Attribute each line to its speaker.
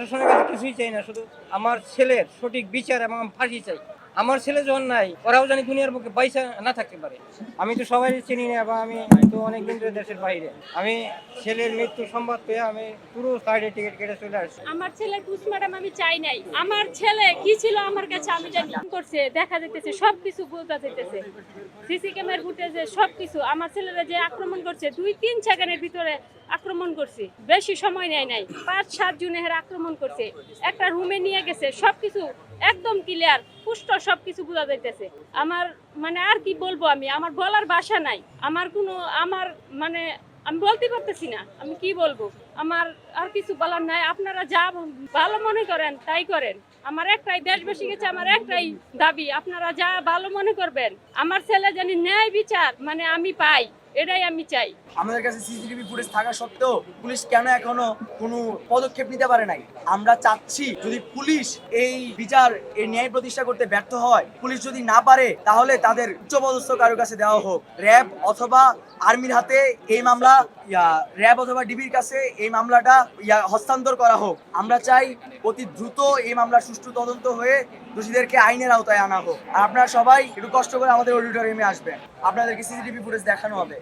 Speaker 1: প্রশাসনের কাছে কিছুই চাই না শুধু আমার ছেলের সঠিক বিচার এবং ফাঁসি চাই। আমার ছেলে যখন নাই, ওরাও জানি দুনিয়ার বুকে পয়সা না থাকতে পারে। আমি তো সবাই চিনি না বা আমি তো অনেকদিন ধরে দেশের বাইরে। আমি ছেলের মৃত্যু সংবাদ পেয়ে আমি পুরো সাইডে টিকিট কেটে চলে আসছি।
Speaker 2: আমার ছেলে পুষম্যাডাম আমি চাই নাই। আমার ছেলে কি ছিল আমার কাছে আমি জানি। করছে, দেখা যাইতেছে, সবকিছু বোঝা যাইতেছে। সিসি ক্যামেরার ফুটেজে সবকিছু। আমার ছেলেরা যে আক্রমণ করছে, দুই তিন সেকেন্ডের ভিতরে আক্রমণ করছে। বেশি সময় নেয় নাই। পাঁচ সাত জনে আক্রমণ করছে। একটা রুমে নিয়ে গেছে, সবকিছু একদম ক্লিয়ার পুষ্ট সব কিছু বোঝা যাইতেছে। আমার মানে আর কি বলব আমি, আমার বলার বাসা নাই। আমার কোনো, আমার মানে আমি বলতে পারতেছি না, আমি কি বলব? আমার আর কিছু বলার নাই। আপনারা যা ভালো মনে করেন, তাই করেন। আমার একটাই দেশবাসী গেছে, আমার একটাই দাবি। আপনারা যা ভালো মনে করবেন, আমার ছেলে জানি ন্যায় বিচার মানে আমি পাই, এটাই আমি চাই।
Speaker 3: আমাদের কাছে সিসিটিভি ফুটেজ থাকা সত্ত্বেও পুলিশ কেন এখনও কোনো পদক্ষেপ নিতে পারে নাই? আমরা চাচ্ছি যদি পুলিশ এই বিচার, এই ন্যায় প্রতিষ্ঠা করতে ব্যর্থ হয়, পুলিশ যদি না পারে, তাহলে তাদের উচ্চপদস্থ কারোর কাছে দেওয়া হোক। র্যাব অথবা আর্মির হাতে এই মামলা র্যাব অথবা ডিবির কাছে এই মামলাটা ইয়া, হস্তান্তর করা হোক। আমরা চাই অতি দ্রুত এই মামলার সুষ্ঠু তদন্ত হয়ে দোষীদেরকে আইনের আওতায় আনা হোক। আর আপনারা সবাই একটু কষ্ট করে আমাদের অডিটোরিয়ামে আসবেন। আপনাদেরকে সিসিটিভি ফুটেজ দেখানো হবে।